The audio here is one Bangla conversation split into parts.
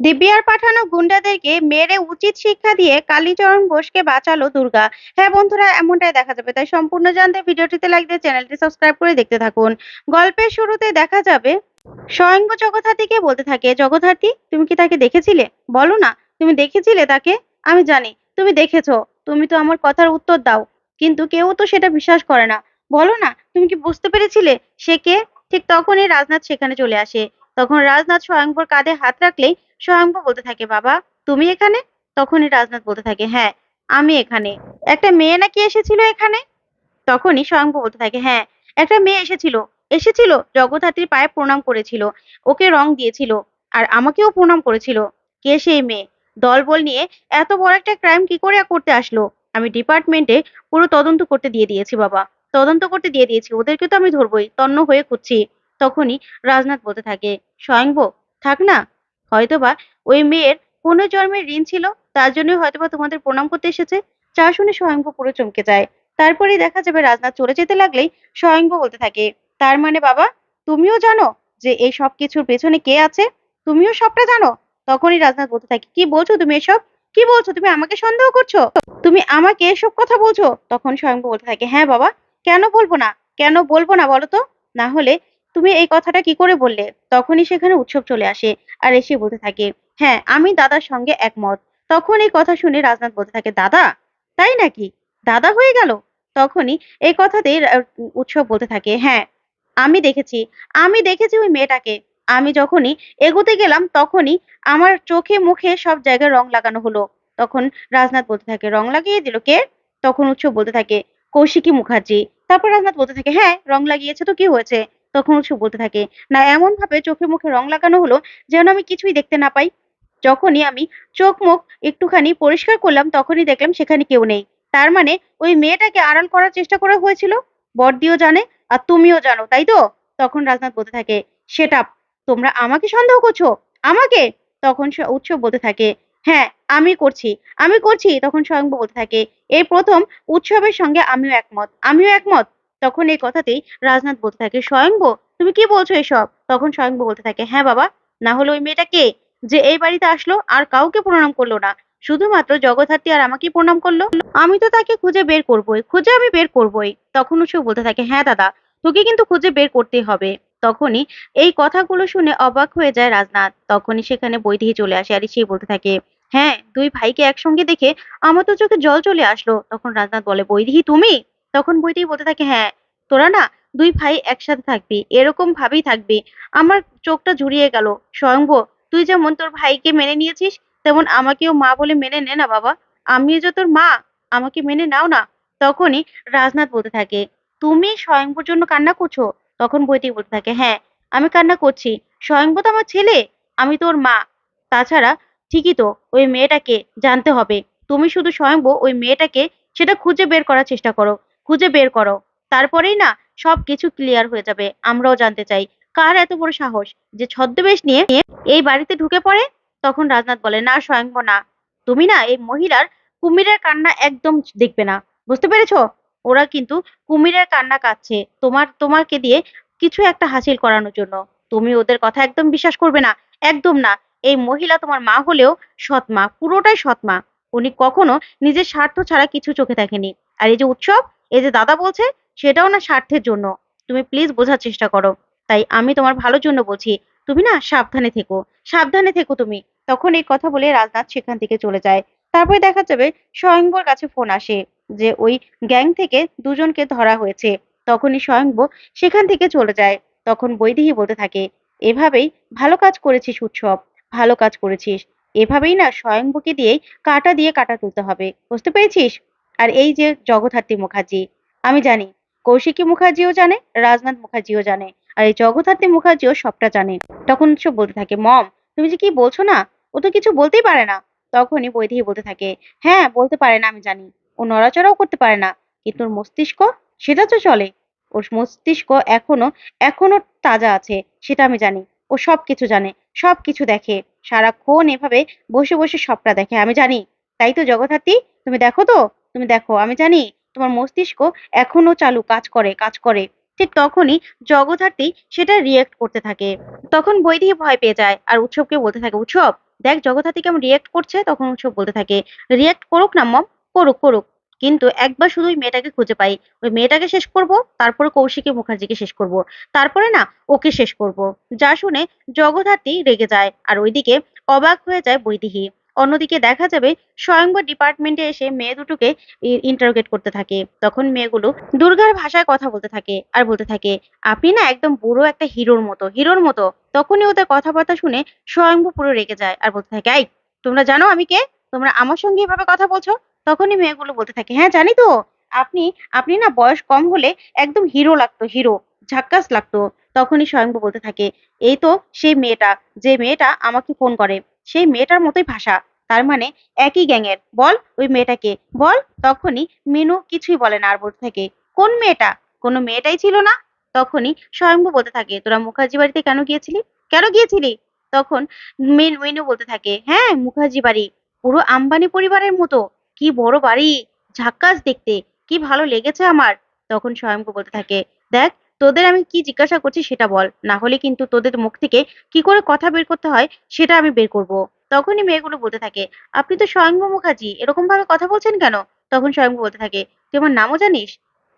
দিব্যার পাঠানো গুন্ডাদেরকে মেরে উচিত শিক্ষা দিয়ে কালীচরণ ঘোষকে বাঁচালো দুর্গা। হ্যাঁ বন্ধুরা, এমনটাই দেখা যাবে। তাই সম্পূর্ণ জানতে ভিডিওটিতে লাইক দিয়ে চ্যানেলটি সাবস্ক্রাইব করে দেখতে থাকুন। গল্পের শুরুতে দেখা যাবে স্বয়ংব জগদ্ধাত্রীকে বলতে থাকে, জগদ্ধাত্রী, তুমি কি তাকে দেখেছিলে? বলো না। তুমি দেখেছিলে তাকে? আমি জানি। তুমি দেখেছ। তুমি তো আমার কথার উত্তর দাও। কিন্তু কেউ তো সেটা বিশ্বাস করে না। বলো না, তুমি কি বুঝতে পেরেছিলে? সে কে? ঠিক তখনই রাজনাথ সেখানে চলে আসে। তখন রাজনাথ স্বয়ংবর কাঁধে হাত রাখলেই স্বয়ংব বলতে থাকে, বাবা, তুমি এখানে? তখনই রাজনাথ বলতে থাকে হ্যাঁ আমি এখানে। একটা মেয়ে নাকি এসেছিল এখানে? তখনই স্বয়ংব বলতে থাকে হ্যাঁ একটা মেয়ে এসেছিল। এসেছিল জগদ্ধাত্রীর পায়ে প্রণাম করেছিল। ওকে রং দিয়েছিল আর আমাকেও প্রণাম করেছিল। কে সেই মেয়ে? দলবল নিয়ে এত বড় একটা ক্রাইম কি করে করতে আসলো? আমি ডিপার্টমেন্টে পুরো তদন্ত করতে দিয়ে দিয়েছি, বাবা। তদন্ত করতে দিয়ে দিয়েছি। ওদেরকে তো আমি ধরবই, তন্ন হয়ে খুঁজছি। তখনই রাজনাথ বলতে থাকে স্বয়ংব থাক না। হয়তোবা ওই মেয়ের কোনো জন্মের ঋণ ছিল, তার জন্যই হয়তোবা তোমাদের প্রণাম করতে এসেছে। যা শুনে স্বয়ংব পুরো চমকে যায়। তারপরেই দেখা যাবে রাজনাথ চলে যেতে লাগলেই স্বয়ংব বলতে থাকে, তার মানে বাবা, তুমিও জানো যে এই সব কিছুর পেছনে কে আছে? তুমিও সবটা জানো? তখনই রাজনাথ বলতে থাকে, কি বলছো তুমি এসব? কি বলছো? তুমি আমাকে সন্দেহ করছ? তুমি আমাকে এসব কথা বলছো? তখন স্বয়ংব বলতে থাকে হ্যাঁ বাবা, কেন বলব না? কেন বলব না বলো তো? না হলে তুমি এই কথাটা কি করে বললে? তখনই সেখানে উৎসব চলে আসে আর এসে বলতে থাকে হ্যাঁ আমি দাদার সঙ্গে একমত। তখন এই কথা শুনে রাজনাথ বলতে থাকে, দাদা? তাই নাকি? দাদা হয়ে গেল? তখনই এই কথাতেই উৎসব বলতে থাকে হ্যাঁ আমি দেখেছি আমি দেখেছি ওই মেয়েটাকে। আমি যখনই এগোতে গেলাম তখনই আমার চোখে মুখে সব জায়গায় রং লাগানো হলো। তখন রাজনাথ বলতে থাকে, রং লাগিয়ে দিল কে? তখন উৎসব বলতে থাকে, কৌশিকী মুখার্জি। তারপর রাজনাথ বলতে থাকে হ্যাঁ রং লাগিয়েছে তো কি হয়েছে? তখন উৎসব বলতে থাকে, না এমন ভাবে চোখে মুখে রং লাগানো হলো যেন আমি কিছুই দেখতে না পাই। যখনই আমি চোখ মুখ একটুখানি পরিষ্কার করলাম, তখনই দেখলাম সেখানে কেউ নেই। তার মানে ওই মেয়েটাকে আড়াল করার চেষ্টা করা হয়েছিল? বড়দিও জানে আর তুমিও জানো, তাই তো? তখন রাজনাথ বলতে থাকে, সেটা তোমরা আমাকে সন্দেহ করছ? আমাকে? তখন উৎসব বলতে থাকে হ্যাঁ আমি করছি আমি করছি। তখন স্বয়ং বলতে থাকে এই প্রথম উৎসবের সঙ্গে আমিও একমত আমিও একমত। তখন এই কথাতেই রাজনাথ বলতে থাকে, স্বয়ংব, তুমি কি বলছো এসব? তখন স্বয়ংব বলতে থাকে হ্যাঁ বাবা, না হলে ওই মেয়েটা কে? যে এই বাড়িতে আসলো আর কাউকে প্রণাম করল না। শুধুমাত্র জগদ্ধাত্রী আর আমাকে প্রণাম করল? আমি তো তাকে খুঁজে বের করবই, খুঁজে আমি বের করবই। তখন উৎসব বলতে থাকে হ্যাঁ দাদা, তোকে কিন্তু খুঁজে বের করতেই হবে। তখনই এই কথাগুলো শুনে অবাক হয়ে যায় রাজনাথ। তখনই সেখানে বৈদেহী চলে আসে আর সে বলতে থাকে হ্যাঁ দুই ভাইকে একসঙ্গে দেখে আমার তো চোখে জল চলে আসলো। তখন রাজনাথ বলে বৈদেহী তুমি? তখন বৈদেহী বলতে থাকে হ্যাঁ তোরা না দুই ভাই একসাথে থাকবি, এরকম ভাবেই থাকবি। আমার চোখটা জুড়িয়ে গেল। স্বয়ংভ তুই যেমন তোর ভাইকে মেনে নিয়েছিস, তেমন আমাকেও মা বলে মেনে নে না বাবা। আমিও যে তোর মা, আমাকে মেনে নাও না? তখনই রাজনাথ বলতে থাকে, তুমি স্বয়ংভর জন্য কান্না করছ? তখন বইটি বলতে থাকে হ্যাঁ আমি কান্না করছি। স্বয়ংভ তো আমার ছেলে, আমি তোর মা। তাছাড়া ঠিকই তো, ওই মেয়েটাকে জানতে হবে। তুমি শুধু স্বয়ংভ ওই মেয়েটাকে সেটা খুঁজে বের করার চেষ্টা করো। খুঁজে বের করো। তারপরেই না সব কিছু ক্লিয়ার হয়ে যাবে। আমরাও জানতে চাই, কার এত বড় সাহস? যে ছদ্মবেশ নিয়ে এই বাড়িতে ঢুকে পড়ে? তখন রাজনাথ বলে, না স্বয়ংভ না। তুমি না এই মহিলার কুমিরের কান্না একদম দেখবে না। বুঝতে পেরেছ? ওরা কিন্তু কুমিরের কান্না কাচ্ছে তোমার, তোমাকে দিয়ে কিছু একটা হাসিল করানোর জন্য। তুমি ওদের কথা একদম বিশ্বাস করবে না। একদম না। এই মহিলা তোমার মা হলেও সৎ মা, পুরোটাই সৎ মা। উনি কখনো নিজের স্বার্থ ছাড়া কিছু চোখে দেখেনি। আর এই যে উৎসব এই যে দাদা বলছে, সেটাও না স্বার্থের জন্য। তুমি প্লিজ বোঝার চেষ্টা করো। তাই আমি তোমার ভালোর জন্য বলছি, তুমি না সাবধানে থেকো। সাবধানে থেকো তুমি। তখন এই কথা বলে রাজনাথ সেখান থেকে চলে যায়। তারপরে দেখা যাবে স্বয়ংবর কাছে ফোন আসে যে ওই গ্যাং থেকে দুজনকে ধরা হয়েছে। তখনই স্বয়ংব সেখান থেকে চলে যায়। তখন বৈদেহী বলতে থাকে, এভাবেই ভালো কাজ করেছিস উৎসব, ভালো কাজ করেছিস। এভাবেই না স্বয়ংবকে দিয়েই কাটা দিয়ে কাটা তুলতে হবে। বুঝতে পেরেছিস? আর এই যে জগদ্ধাত্রী মুখার্জি, আমি জানি কৌশিকী মুখার্জিও জানে, রাজনাথ মুখার্জিও জানে, আর এই জগদ্ধাত্রী মুখার্জিও সবটা জানে। তখন উৎসব বলতে থাকে, মম, তুমি যে কি বলছো না? ও তো কিছু বলতেই পারে না। তখনই বৈদেহী বলতে থাকে হ্যাঁ বলতে পারে না, আমি জানি। ও নড়াচড়াও করতে পারে না, কিন্তু ওর মস্তিষ্ক, সেটা তো চলে। ওর মস্তিষ্ক এখনও এখনও তাজা আছে, সেটা আমি জানি। ও সব কিছু জানে সব কিছু দেখে। সারাক্ষণ এভাবে বসে বসে সবটা দেখে, আমি জানি। তাই তো জগদ্ধাত্রী, তুমি দেখো তো? তুমি দেখো, আমি জানি তোমার মস্তিষ্ক এখনও চালু কাজ করে কাজ করে। ঠিক তখনই জগদ্ধাত্রী সেটা রিয়েক্ট করতে থাকে। তখন বৈদেহী ভয় পেয়ে যায়, আর উৎসবকে বলতে থাকে, উৎসব, দেখ জগদ্ধাত্রী কেমন রিয়েক্ট করছে? তখন উৎসব বলতে থাকে রিয়েক্ট করুক না, মম, করুক করুক। কিন্তু একবার শুধু ওই মেয়েটাকে খুঁজে পাই। ওই মেয়েটাকে শেষ করব, তারপরে কৌশিকী মুখার্জিকে শেষ করব। তারপরে না, ওকে শেষ করব। যা শুনে জগদ্ধাত্রী রেগে যায়, আর ওইদিকে অবাক হয়ে যায় বৈদেহী অন্যদিকে দেখা যাবে স্বয়ংবর ডিপার্টমেন্টে এসে মেয়ে দুটোকে ইন্টারোগেট করতে থাকে। তখন মেয়েগুলো দুর্গার ভাষায় কথা বলতে থাকে আর বলতে থাকে, আপনি না একদম বুড়ো একটা হিরোর মতো হিরোর মতো। তখনই ওদের কথাবার্তা শুনে স্বয়ংভু পুরো রেগে যায় আর বলতে থাকে, এই, তোমরা জানো আমি কে? তোমরা আমার সঙ্গে এভাবে কথা বলছো? তখনই মেয়েগুলো বলতে থাকে হ্যাঁ জানি তো। আপনি আপনি না বয়স কম হলে একদম হিরো লাগতো, হিরো, ঝাক্কাস লাগতো। তখনই স্বয়ংভু বলতে থাকে, এই তো সেই মেয়েটা, যে মেয়েটা আমাকে ফোন করে, সেই মেয়েটার মতোই ভাষা। তার মানে একই গ্যাংয়ের। বল, ওই মেয়েটাকে। বল, তখনই মিনু কিছুই বলে না আর বলতে থাকে। কোন মেয়েটা? কোনো মেয়েটাই ছিল না। তখনই স্বয়ংভু বলতে থাকে, তোরা মুখার্জি বাড়িতে কেন গিয়েছিলি? কেন গিয়েছিলি? তখন মিন, মিনু বলতে থাকে হ্যাঁ মুখার্জি বাড়ি। পুরো আম্বানি পরিবারের মতো। কি বড় বাড়ি। ঝাক্কাস দেখতে। কি ভালো লেগেছে আমার। তখন স্বয়ংভু বলতে থাকে, দেখ, তোদের আমি কি জিজ্ঞাসা করছি সেটা বল। না হলে কিন্তু তোদের মুখ থেকে কি করে কথা বের করতে হয় সেটা আমি বের করব। তখনই মেয়েগুলো বলতে থাকে, আপনি তো স্বয়ংভু মুখার্জি, এরকম ভাবে কথা বলছেন কেন? তখন স্বয়ংভু বলতে থাকে তুই আমার নামও জানিস?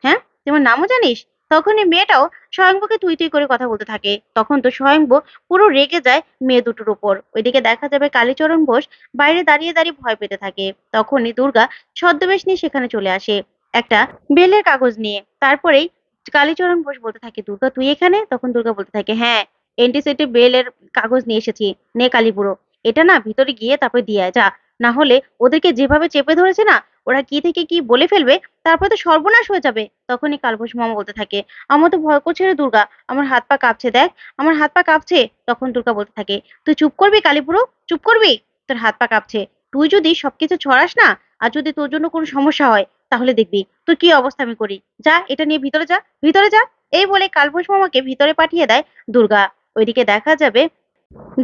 হ্যাঁ? তুই আমার নামও জানিস? তখনই মেয়েটাও স্বয়ংভুকে তুই তুই করে কথা বলতে থাকে। তখন তো স্বয়ংভু পুরো রেগে যায় মেয়ে দুটোর উপর। ওইদিকে দেখা যাবে কালীচরণ ঘোষ বাইরে দাঁড়িয়ে দাঁড়িয়ে ভয় পেতে থাকে। তখনই দুর্গা ছদ্মবেশ নিয়ে সেখানে চলে আসে, একটা বেলের কাগজ নিয়ে। তারপরেই কালীচরণ ঘোষ বলতে থাকে, দুর্গা, তুই এখানে? তখন দুর্গা বলতে থাকে হ্যাঁ এন্টিসেটি বেলের কাগজ নিয়ে এসেছি, নে কালীপুরো। এটা না ভিতরে গিয়ে তারপরে দিয়ে যা। না হলে ওদেরকে যেভাবে চেপে ধরেছে না, ওরা কি থেকে কি বলে ফেলবে, তারপরে তো সর্বনাশ হয়ে যাবে, তখনই কালঘোষ মামা বলতে থাকে। আমার তো ভয় করছে রে দুর্গা, আমার হাত পা কাঁপছে, দেখ, আমার হাত পা কাঁপছে, তখন দুর্গা বলতে থাকে, তুই চুপ করবি কালীপুরো, চুপ করবি, তোর হাত পা কাঁপছে। তুই যদি সবকিছু ছড়াস না, আর যদি তোর জন্য কোনো সমস্যা হয়, তাহলে দেখবি, তোর কি অবস্থা আমি করি। যা, এটা নিয়ে ভিতরে যা ভিতরে যা। এই বলে কালঘোষ মামাকে ভিতরে পাঠিয়ে দেয় দুর্গা। ওইদিকে দেখা যাবে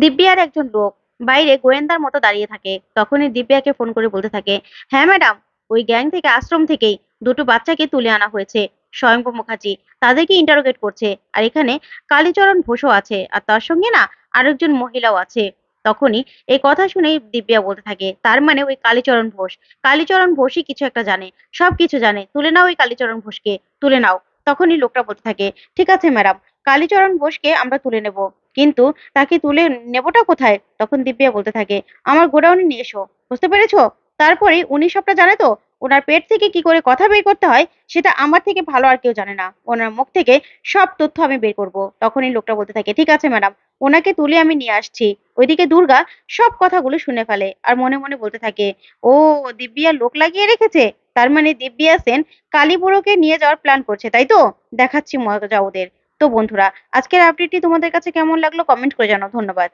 দিব্যি আর একজন লোক। বাইরে গোয়েন্দার মতো দাঁড়িয়ে থাকে। তখনই দিব্যাকে ফোন করে বলতে থাকে হ্যাঁ ম্যাডাম ওই গ্যাং থেকে, আশ্রম থেকেই দুটো বাচ্চাকে তুলে আনা হয়েছে, স্বয়ংভূ মুখার্জি। তাদেরকে ইন্টারোগেট করছে। আর এখানে কালীচরণ ঘোষও আছে, আর তার সঙ্গে না আরেকজন মহিলাও আছে। তখনই এই কথা শুনেই দিব্যা বলতে থাকে, তার মানে ওই কালীচরণ ঘোষ। কালীচরণ ঘোষই কিছু একটা জানে সব কিছু জানে। তুলে নাও ওই কালীচরণ ঘোষকে, তুলে নাও। তখনই লোকটা বলতে থাকে, ঠিক আছে ম্যাডাম কালীচরণ ঘোষকে আমরা তুলে নেব। কিন্তু তাকে তুলে নেবটা কোথায়? তখন দিব্যা বলতে থাকে, আমার গোডাউনে নিয়ে এসো। বুঝতে পেরেছ? তারপরে উনি সবটা জানে তো? ওনার পেট থেকে কি করে কথা বের করতে হয়? সেটা আমার থেকে ভালো আর কেউ জানে না। ওনার মুখ থেকে সব তথ্য আমি বের করব। তখনই লোকটা বলতে থাকে, ঠিক আছে ম্যাডাম, ওনাকে তুলে আমি নিয়ে আসছি। ওইদিকে দুর্গা সব কথাগুলো শুনে ফেলে আর মনে মনে বলতে থাকে, ও, দিব্যা লোক লাগিয়ে রেখেছে? তার মানে দিব্যা সেন কালীপুরোকে নিয়ে যাওয়ার প্ল্যান করছে, তাই তো? দেখাচ্ছি মজা ওদের। তো বন্ধুরা আজকের আপডেটটি তোমাদের কাছে কেমন লাগল কমেন্ট করে জানাও। ধন্যবাদ।